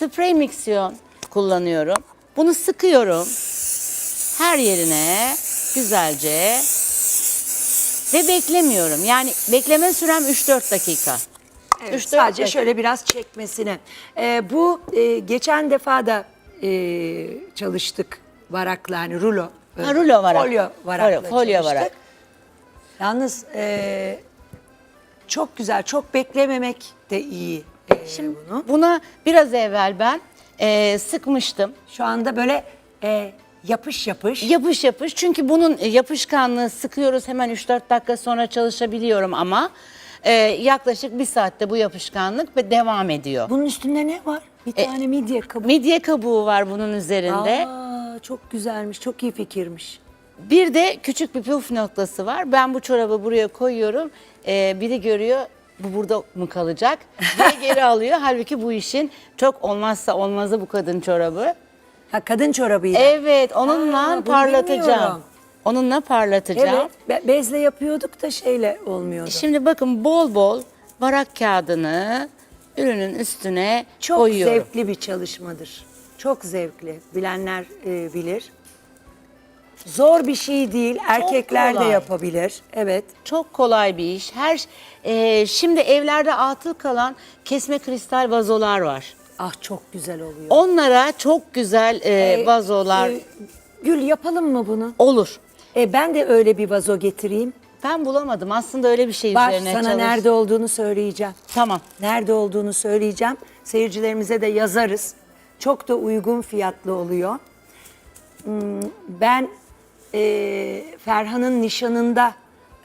Sprey miksiyon kullanıyorum. Bunu sıkıyorum. Her yerine güzelce ve beklemiyorum. Yani bekleme sürem 3-4 dakika. Evet, Üç, dört sadece dakika. şöyle biraz çekmesine. Ee, bu e, geçen defa da e, çalıştık varakla hani rulo. e, Ha, rulo varak. Folyo varakla Folyo- folyo çalıştık. varak. Yalnız e, çok güzel, çok beklememek de iyi Şimdi bunu. buna biraz evvel ben e, sıkmıştım. Şu anda böyle e, yapış yapış. Yapış yapış çünkü bunun yapışkanlığı sıkıyoruz hemen 3-4 dakika sonra çalışabiliyorum ama e, yaklaşık bir saatte bu yapışkanlık ve devam ediyor. Bunun üstünde ne var? Bir E, tane midye kabuğu. Midye kabuğu var bunun üzerinde. Aa, çok güzelmiş, çok iyi fikirmiş. Bir de küçük bir püf noktası var. Ben bu çorabı buraya koyuyorum. Ee, biri görüyor bu burada mı kalacak ve geri alıyor. Halbuki bu işin çok olmazsa olmazı bu kadın çorabı. Ha kadın çorabıyla. Evet onunla bunu parlatacağım. bilmiyorum. Onunla parlatacağım. Evet, be- bezle yapıyorduk da şeyle olmuyordu. Şimdi bakın bol bol varak kağıdını ürünün üstüne Çok koyuyorum. zevkli bir çalışmadır. Çok zevkli. Bilenler e, bilir. Zor bir şey değil. Erkekler de kolay. yapabilir. Evet. Çok kolay bir iş. Her e, şimdi evlerde atıl kalan kesme kristal vazolar var. Ah çok güzel oluyor. Onlara çok güzel e, E, vazolar e, Gül yapalım mı bunu? olur. E, ben de öyle bir vazo getireyim. Ben bulamadım. Aslında öyle bir şey Var üzerine sana çalış- nerede olduğunu söyleyeceğim. Tamam. Nerede olduğunu söyleyeceğim. Seyircilerimize de yazarız. Çok da uygun fiyatlı oluyor. Hmm, Ben e, Ferhan'ın nişanında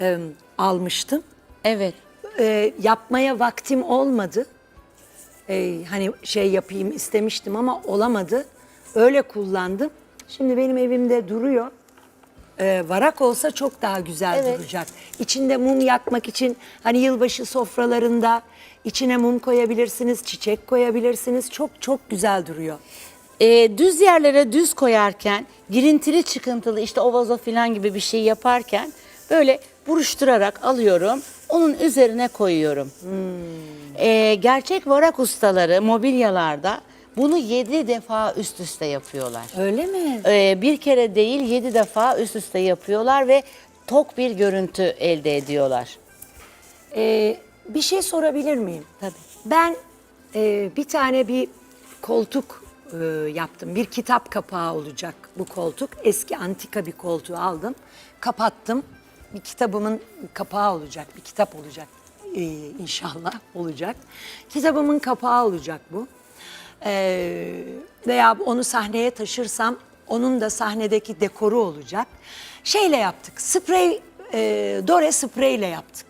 e, almıştım. Evet. E, yapmaya vaktim olmadı. E, hani şey yapayım istemiştim ama olamadı. Öyle kullandım. Şimdi benim evimde duruyor. E, varak olsa çok daha güzel Evet. duracak. İçinde mum yakmak için hani yılbaşı sofralarında içine mum koyabilirsiniz, çiçek koyabilirsiniz. Çok çok güzel duruyor. E, düz yerlere düz koyarken girintili çıkıntılı işte o vazo falan gibi bir şey yaparken böyle buruşturarak alıyorum. Onun üzerine koyuyorum. E, gerçek varak ustaları mobilyalarda bunu yedi defa üst üste yapıyorlar. Öyle mi? Ee, bir kere değil yedi defa üst üste yapıyorlar ve tok bir görüntü elde ediyorlar. Ee, bir şey sorabilir miyim? Tabii. Ben e, bir tane bir koltuk e, yaptım. Bir kitap kapağı olacak bu koltuk. Eski antika bir koltuğu aldım. Kapattım. Bir kitabımın kapağı olacak. Bir kitap olacak. Ee, inşallah olacak. Kitabımın kapağı olacak bu. Ee, veya onu sahneye taşırsam onun da sahnedeki dekoru olacak. Şeyle yaptık. Sprey, e, Dore spreyle yaptık.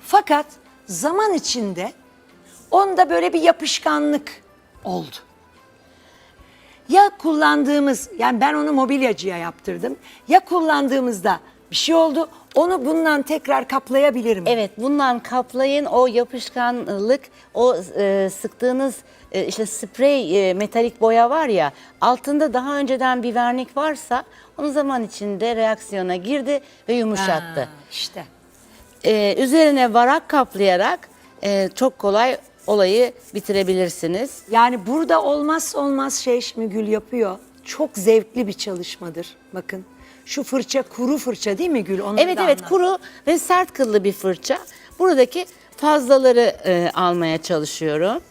Fakat zaman içinde onda böyle bir yapışkanlık oldu. Ya kullandığımız, yani ben onu mobilyacıya yaptırdım. Ya kullandığımızda bir şey oldu, onu bundan tekrar kaplayabilirim. Evet bundan kaplayın o yapışkanlık o e, sıktığınız e, işte sprey e, metalik boya var ya altında daha önceden bir vernik varsa onun zaman içinde reaksiyona girdi ve yumuşattı. Ha, işte. Ee, üzerine varak kaplayarak e, çok kolay olayı bitirebilirsiniz. Yani burada olmazsa olmaz şey şimdi Gül yapıyor. Çok zevkli bir çalışmadır. Bakın şu fırça kuru fırça değil mi Gül? Onu Evet da evet anlat. kuru ve sert kıllı bir fırça. Buradaki fazlaları e, almaya çalışıyorum.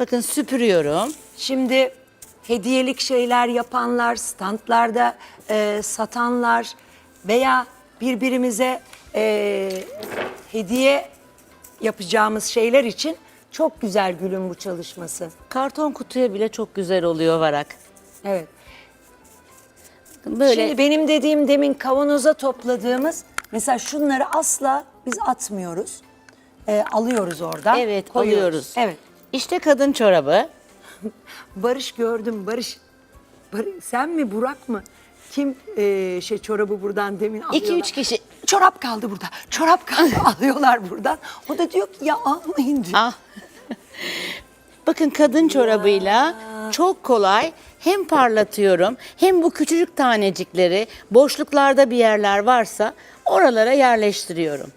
Bakın süpürüyorum. Şimdi hediyelik şeyler yapanlar, standlarda e, satanlar veya birbirimize e, hediye yapacağımız şeyler için çok güzel Gül'ün bu çalışması. Karton kutuya bile çok güzel oluyor varak. Evet. Böyle Şimdi benim dediğim demin kavanoza topladığımız mesela şunları asla biz atmıyoruz. E, alıyoruz orada. evet koyuyoruz. alıyoruz. Evet. İşte kadın çorabı. Barış gördüm. Barış, Bar- sen mi Burak mı? Kim e, şey çorabı buradan demin alıyorlar. İki üç kişi. Çorap kaldı burada. Çorap kaldı alıyorlar buradan. O da diyor ki ya almayın diyor. Ah. Bakın kadın çorabıyla çok kolay hem parlatıyorum hem bu küçücük tanecikleri boşluklarda bir yerler varsa oralara yerleştiriyorum.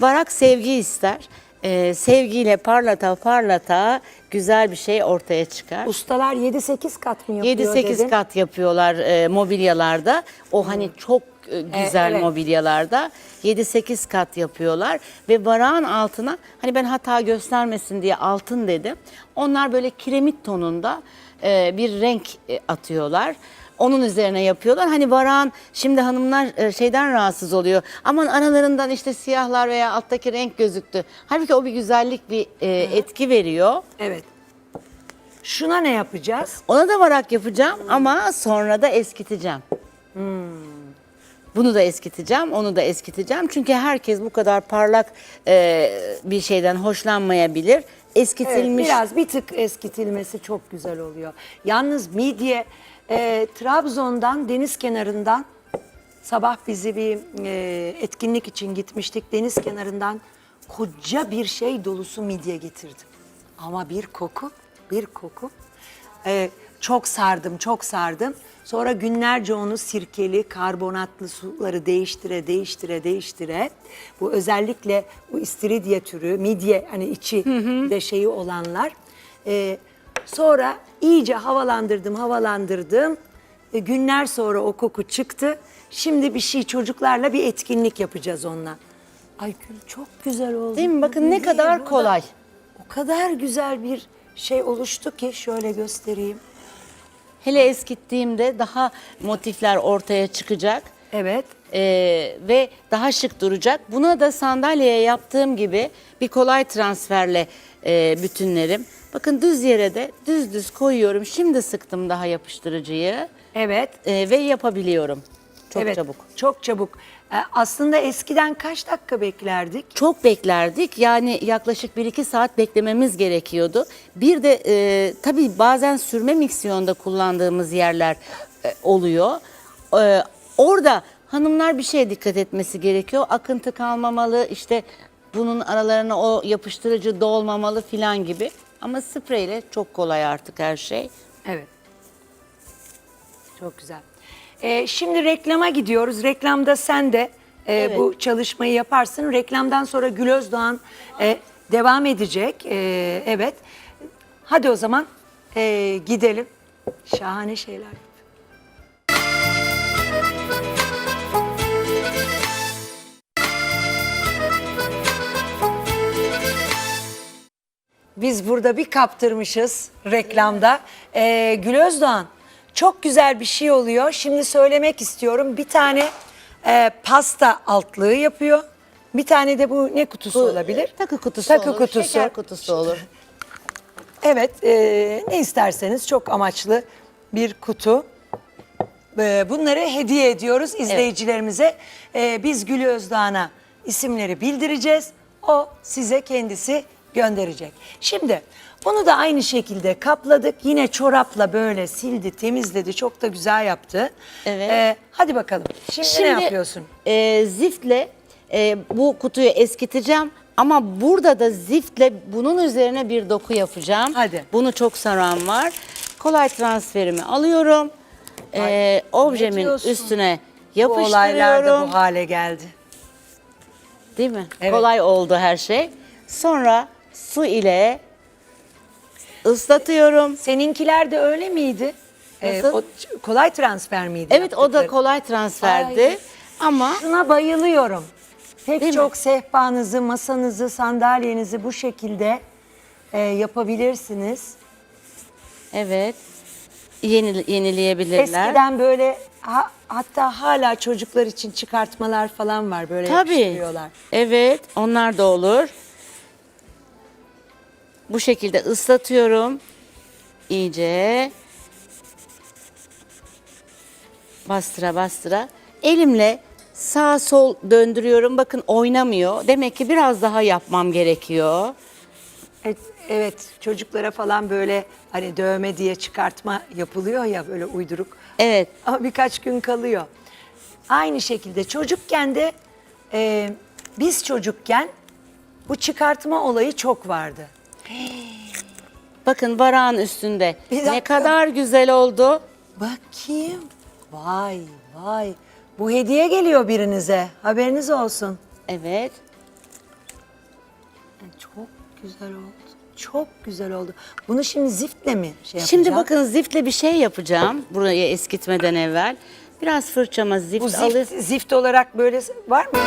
Varak sevgi ister. e, sevgiyle parlata parlata güzel bir şey ortaya çıkar. Ustalar 7-8 kat mı yapıyor 7-8 dedin? kat yapıyorlar e, mobilyalarda. O hani çok e, güzel evet. mobilyalarda 7-8 kat yapıyorlar ve varağın altına hani ben hata göstermesin diye altın dedim. Onlar böyle kiremit tonunda e, bir renk e, atıyorlar. Onun üzerine yapıyorlar. Hani varağın şimdi hanımlar e, şeyden rahatsız oluyor. Aman aralarından işte siyahlar veya alttaki renk gözüktü. Halbuki o bir güzellik bir e, etki veriyor. Evet. Şuna ne yapacağız? Ona da varak yapacağım ama sonra da eskiteceğim. Bunu da eskiteceğim, onu da eskiteceğim. Çünkü herkes bu kadar parlak e, bir şeyden hoşlanmayabilir. Evet, Eskitilmiş biraz bir tık eskitilmesi çok güzel oluyor. Yalnız midye e, Trabzon'dan deniz kenarından sabah bizi bir e, etkinlik için gitmiştik. Deniz kenarından koca bir şey dolusu midye getirdim. Ama bir koku, bir koku. E, çok sardım, çok sardım. Sonra günlerce onu sirkeli, karbonatlı suları değiştire, değiştire, değiştire. Bu özellikle bu istiridye türü, midye hani içi de şeyi olanlar. E, sonra iyice havalandırdım, havalandırdım. E, günler sonra o koku çıktı. Şimdi bir şey çocuklarla bir etkinlik yapacağız onunla. Ay Gül çok güzel oldu. Değil mi? Bakın ne kadar burada kolay. O kadar güzel bir şey oluştu ki şöyle göstereyim. hele eskittiğimde daha motifler ortaya çıkacak. Evet. Ee, ve daha şık duracak. Buna da sandalyeye yaptığım gibi bir kolay transferle e, bütünlerim. Bakın düz yere de düz düz koyuyorum. Şimdi sıktım daha yapıştırıcıyı Evet. e, ve yapabiliyorum. Çok evet, çabuk. Çok çabuk. Ee, aslında eskiden kaç dakika beklerdik? Çok beklerdik. Yani yaklaşık 1-2 saat beklememiz gerekiyordu. Bir de e, tabii bazen sürme miksiyonda kullandığımız yerler e, oluyor. E, orada hanımlar bir şeye dikkat etmesi gerekiyor. Akıntı kalmamalı, işte bunun aralarına o yapıştırıcı dolmamalı filan gibi. Ama spreyle çok kolay artık her şey. Evet. Çok güzel. Ee, şimdi reklama gidiyoruz. Reklamda sen de e, Evet. bu çalışmayı yaparsın. Reklamdan sonra Gül Özdoğan e, devam edecek. E, evet. Hadi o zaman e, gidelim. Şahane şeyler. Biz burada bir kaptırmışız reklamda. Ee, Gül Özdoğan çok güzel bir şey oluyor. Şimdi söylemek istiyorum. Bir tane e, pasta altlığı yapıyor. Bir tane de bu ne kutusu olabilir? Takı kutusu Takı olur, kutusu. şeker kutusu olur. Evet, e, ne isterseniz çok amaçlı bir kutu. E, bunları hediye ediyoruz izleyicilerimize. E, biz Gül Özdoğan'a isimleri bildireceğiz. O size kendisi gönderecek. Şimdi bunu da aynı şekilde kapladık. Yine çorapla böyle sildi, temizledi. Çok da güzel yaptı. Evet. E, hadi bakalım. Şimdi, ne yapıyorsun? e, ziftle e, bu kutuyu eskiteceğim. Ama burada da ziftle bunun üzerine bir doku yapacağım. Hadi. Bunu çok saran var. Kolay transferimi alıyorum. E, objemin diyorsun? üstüne Bu olaylar da yapıştırıyorum. bu hale geldi. Değil mi? Evet. Kolay oldu her şey. Sonra su ile ıslatıyorum. Seninkiler de öyle miydi? E, Nasıl? o ç- kolay transfer miydi? Evet o da yaptıkları? kolay transferdi. Ay. Ama Şuna bayılıyorum. Pek Değil mi? çok sehpanızı, masanızı, sandalyenizi bu şekilde e, yapabilirsiniz. evet yeni, yenileyebilirler. Eskiden böyle ha- hatta hala çocuklar için çıkartmalar falan var böyle Tabii. yapıştırıyorlar. Evet, onlar da olur. Bu şekilde ıslatıyorum. İyice. Bastıra bastıra. Elimle sağ sol döndürüyorum. Bakın oynamıyor. Demek ki biraz daha yapmam gerekiyor. Evet, evet çocuklara falan böyle hani dövme diye çıkartma yapılıyor ya böyle uyduruk. Evet. Ama birkaç gün kalıyor. Aynı şekilde çocukken de e, biz çocukken bu çıkartma olayı çok vardı. Bakın varağın üstünde. Bir Ne dakika. kadar güzel oldu. Bakayım. Vay vay. Bu hediye geliyor birinize. Haberiniz olsun. Evet. Çok güzel oldu. Çok güzel oldu. Bunu şimdi ziftle mi şey yapacağım? Şimdi bakın ziftle bir şey yapacağım burayı eskitmeden evvel. Biraz fırçama zift Bu alıp zift, zift olarak böyle var mı?